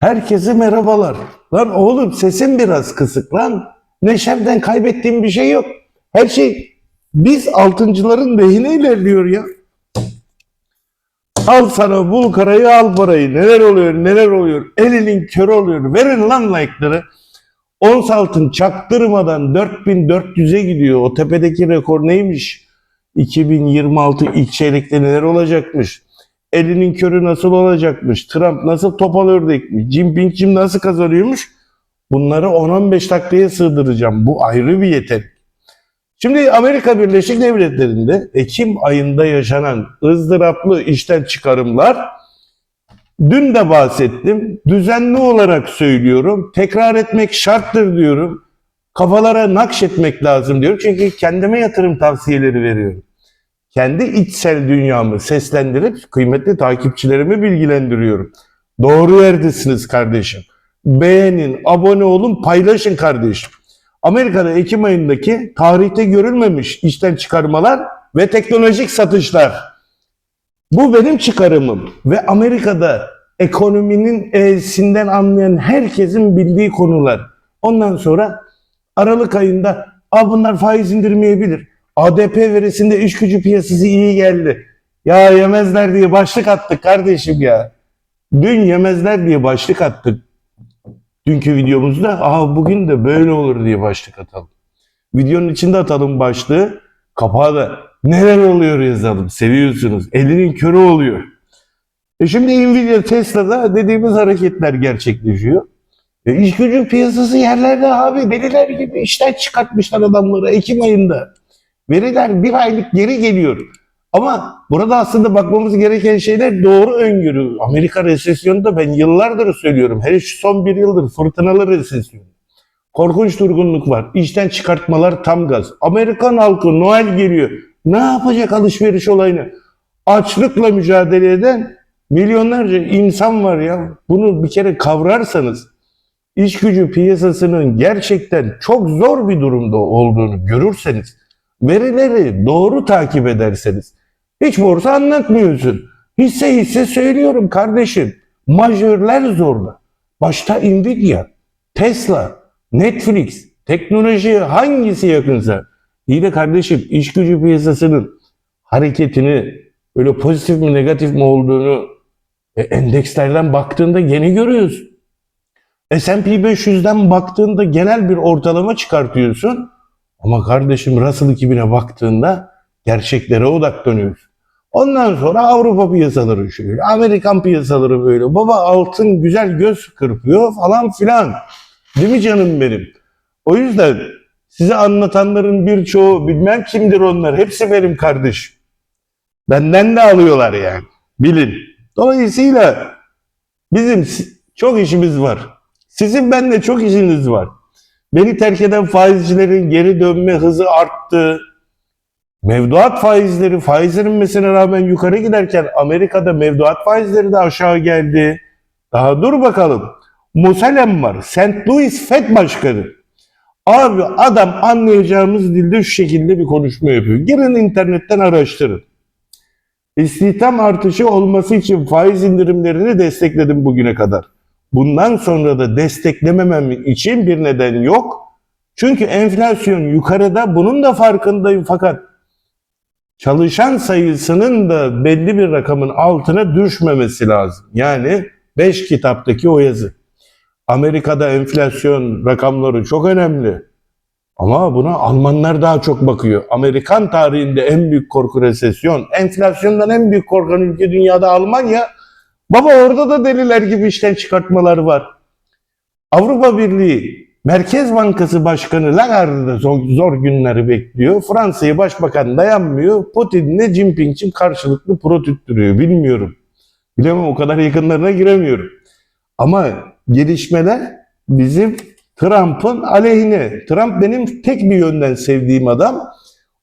Herkese merhabalar. Lan oğlum sesin biraz kısık lan. Neşemden kaybettiğim bir şey yok. Her şey biz altıncıların lehine ilerliyor ya. Al sana bul karayı al parayı. Neler oluyor neler oluyor. Elinin körü oluyor. Verin lan like'ları. Ons altın çaktırmadan 4400'e gidiyor. O tepedeki rekor neymiş? 2026 ilk çeyrekte neler olacakmış? Elinin körü nasıl olacakmış? Trump nasıl topal ördekmiş? Jinping'cim nasıl kazanıyormuş? Bunları 10-15 dakikaya sığdıracağım. Bu ayrı bir yetenek. Şimdi Amerika Birleşik Devletleri'nde Ekim ayında yaşanan ızdıraplı işten çıkarımlar dün de bahsettim. Düzenli olarak söylüyorum. Tekrar etmek şarttır diyorum. Kafalara nakşetmek lazım diyorum. Çünkü kendime yatırım tavsiyeleri veriyorum kendi içsel dünyamı seslendirip kıymetli takipçilerimi bilgilendiriyorum. Doğru yerdesiniz kardeşim. Beğenin, abone olun, paylaşın kardeşim. Amerika'da Ekim ayındaki tarihte görülmemiş işten çıkarmalar ve teknolojik satışlar. Bu benim çıkarımım ve Amerika'da ekonominin E'sinden anlayan herkesin bildiği konular. Ondan sonra Aralık ayında Aa, bunlar faiz indirmeyebilir. ADP verisinde iş gücü piyasası iyi geldi. Ya yemezler diye başlık attık kardeşim ya. Dün yemezler diye başlık attık. Dünkü videomuzda aha bugün de böyle olur diye başlık atalım. Videonun içinde atalım başlığı. Kapağı da neler oluyor yazalım. Seviyorsunuz. Elinin körü oluyor. E şimdi Nvidia Tesla'da dediğimiz hareketler gerçekleşiyor. E iş gücü piyasası yerlerde abi deliler gibi işten çıkartmışlar adamları Ekim ayında. Veriler bir aylık geri geliyor. Ama burada aslında bakmamız gereken şeyler doğru öngörü. Amerika resesyonunda ben yıllardır söylüyorum. Hele şu son bir yıldır fırtınalı resesyon. Korkunç durgunluk var. İşten çıkartmalar tam gaz. Amerikan halkı Noel geliyor. Ne yapacak alışveriş olayını? Açlıkla mücadele eden milyonlarca insan var ya. Bunu bir kere kavrarsanız iş gücü piyasasının gerçekten çok zor bir durumda olduğunu görürseniz verileri doğru takip ederseniz hiç borsa anlatmıyorsun. Hisse hisse söylüyorum kardeşim. Majörler zorla. Başta Nvidia, Tesla, Netflix, teknoloji hangisi yakınsa. İyi de kardeşim iş gücü piyasasının hareketini öyle pozitif mi negatif mi olduğunu e, endekslerden baktığında gene görüyorsun. S&P 500'den baktığında genel bir ortalama çıkartıyorsun. Ama kardeşim Russell 2000'e baktığında gerçeklere odaklanıyoruz. Ondan sonra Avrupa piyasaları şöyle, Amerikan piyasaları böyle. Baba altın güzel göz kırpıyor falan filan. Değil mi canım benim? O yüzden size anlatanların birçoğu bilmem kimdir onlar. Hepsi benim kardeşim. Benden de alıyorlar yani. Bilin. Dolayısıyla bizim çok işimiz var. Sizin benimle çok işiniz var. Beni terk eden faizcilerin geri dönme hızı arttı. Mevduat faizleri faiz inmesine rağmen yukarı giderken Amerika'da mevduat faizleri de aşağı geldi. Daha dur bakalım. Musalem var. St. Louis Fed Başkanı. Abi adam anlayacağımız dilde şu şekilde bir konuşma yapıyor. Girin internetten araştırın. İstihdam artışı olması için faiz indirimlerini destekledim bugüne kadar. Bundan sonra da desteklememem için bir neden yok. Çünkü enflasyon yukarıda bunun da farkındayım fakat çalışan sayısının da belli bir rakamın altına düşmemesi lazım. Yani 5 kitaptaki o yazı. Amerika'da enflasyon rakamları çok önemli. Ama buna Almanlar daha çok bakıyor. Amerikan tarihinde en büyük korku resesyon. Enflasyondan en büyük korkan ülke dünyada Almanya. Baba orada da deliler gibi işten çıkartmalar var. Avrupa Birliği Merkez Bankası Başkanı Lagarde zor, zor günleri bekliyor. Fransa'yı başbakan dayanmıyor. Putin'le Jinping'in karşılıklı pro tüttürüyor. Bilmiyorum. Bilemem o kadar yakınlarına giremiyorum. Ama gelişmeler bizim Trump'ın aleyhine. Trump benim tek bir yönden sevdiğim adam.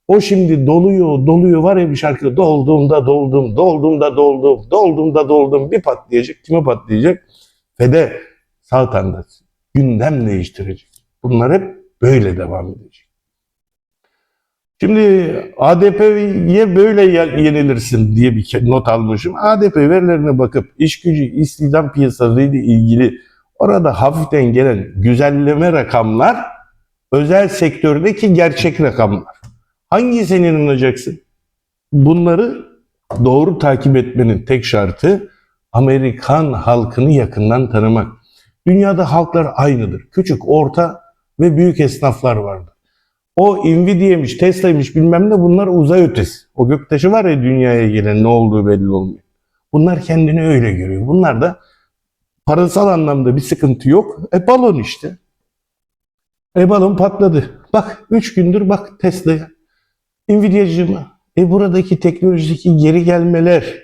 O şimdi doluyor, doluyor var ya bir şarkı. Dolduğumda doldum, dolduğumda doldum, dolduğumda doldum. Bir patlayacak. Kime patlayacak? Fede sağ tanda gündem değiştirecek. Bunlar hep böyle devam edecek. Şimdi ADP'ye böyle ye- yenilirsin diye bir not almışım. ADP verilerine bakıp iş gücü istihdam piyasaları ile ilgili orada hafiften gelen güzelleme rakamlar özel sektördeki gerçek rakamlar. Hangisine inanacaksın? Bunları doğru takip etmenin tek şartı Amerikan halkını yakından tanımak. Dünyada halklar aynıdır. Küçük, orta ve büyük esnaflar vardır. O Nvidia'ymış, Tesla'ymış bilmem ne bunlar uzay ötesi. O göktaşı var ya dünyaya gelen ne olduğu belli olmuyor. Bunlar kendini öyle görüyor. Bunlar da parasal anlamda bir sıkıntı yok. E balon işte. E balon patladı. Bak 3 gündür bak Tesla'ya. Nvidia'cığıma. E buradaki teknolojideki geri gelmeler,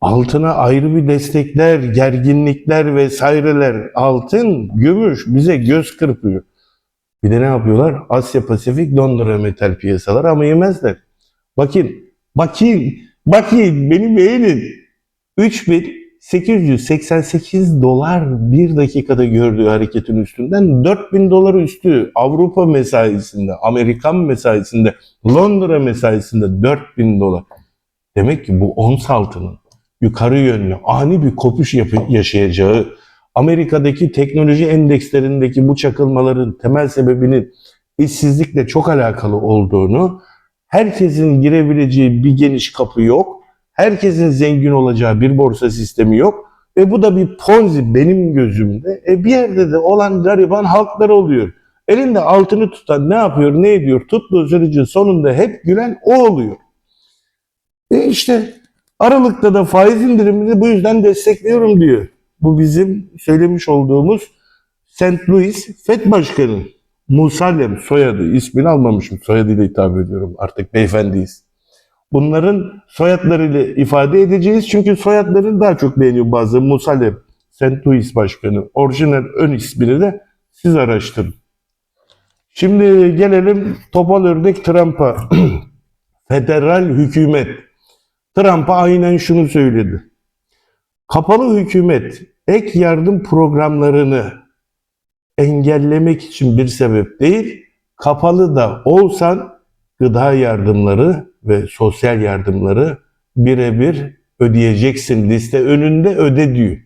altına ayrı bir destekler, gerginlikler vesaireler, altın, gümüş bize göz kırpıyor. Bir de ne yapıyorlar? Asya Pasifik Londra metal piyasalar ama yemezler. Bakın, bakın, bakın beni beğenin. 3888 dolar bir dakikada gördüğü hareketin üstünden 4000 dolar üstü Avrupa mesaisinde, Amerikan mesaisinde, Londra mesaisinde 4000 dolar. Demek ki bu ons altının yukarı yönlü ani bir kopuş yaşayacağı, Amerika'daki teknoloji endekslerindeki bu çakılmaların temel sebebinin işsizlikle çok alakalı olduğunu, herkesin girebileceği bir geniş kapı yok, herkesin zengin olacağı bir borsa sistemi yok ve bu da bir ponzi benim gözümde. E bir yerde de olan gariban halklar oluyor. Elinde altını tutan ne yapıyor, ne ediyor? Tuttuğu sürecin sonunda hep gülen o oluyor. E işte Aralık'ta da faiz indirimini bu yüzden destekliyorum diyor. Bu bizim söylemiş olduğumuz St. Louis FED Başkanı. Musallem soyadı. ismini almamışım. Soyadıyla hitap ediyorum. Artık beyefendiyiz. Bunların soyadlarıyla ifade edeceğiz. Çünkü soyadlarını daha çok beğeniyor bazı. Musallem St. Louis Başkanı. Orijinal ön ismini de siz araştırın. Şimdi gelelim topal ördek Trump'a. Federal hükümet. Trump'a aynen şunu söyledi. Kapalı hükümet ek yardım programlarını engellemek için bir sebep değil, kapalı da olsan gıda yardımları ve sosyal yardımları birebir ödeyeceksin. Liste önünde öde diyor.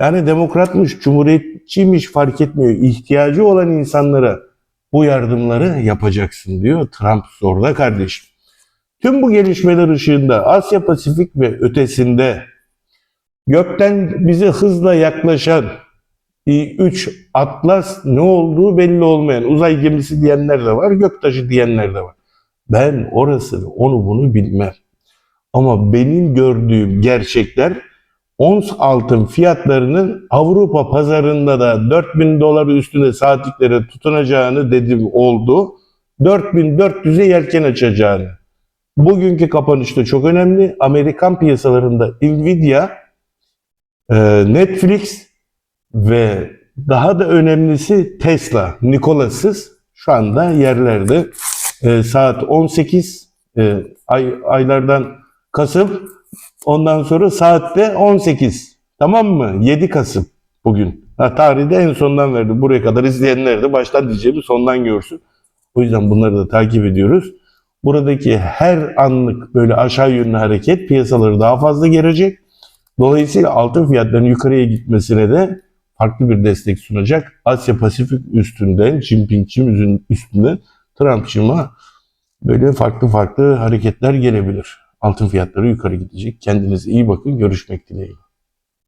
Yani demokratmış, cumhuriyetçiymiş fark etmiyor. İhtiyacı olan insanlara bu yardımları yapacaksın diyor. Trump zorla kardeşim. Tüm bu gelişmeler ışığında Asya Pasifik ve ötesinde gökten bize hızla yaklaşan 3 Atlas ne olduğu belli olmayan uzay gemisi diyenler de var, göktaşı diyenler de var. Ben orasını onu bunu bilmem. Ama benim gördüğüm gerçekler ons altın fiyatlarının Avrupa pazarında da 4000 dolar üstünde saatliklere tutunacağını dedim oldu. 4400'e yelken açacağını. Bugünkü kapanışta çok önemli. Amerikan piyasalarında Nvidia, e, Netflix ve daha da önemlisi Tesla, Nikolas'ız şu anda yerlerde. E, saat 18 e, ay, aylardan Kasım ondan sonra saatte 18 tamam mı? 7 Kasım bugün. Ha, tarihi de en sondan verdim. Buraya kadar izleyenler de baştan diyeceğimi sondan görsün. O yüzden bunları da takip ediyoruz. Buradaki her anlık böyle aşağı yönlü hareket piyasaları daha fazla gelecek. Dolayısıyla altın fiyatlarının yukarıya gitmesine de farklı bir destek sunacak. Asya Pasifik üstünden, Jinping'in üstünden Trump'cıma böyle farklı farklı hareketler gelebilir. Altın fiyatları yukarı gidecek. Kendinize iyi bakın. Görüşmek dileğiyle.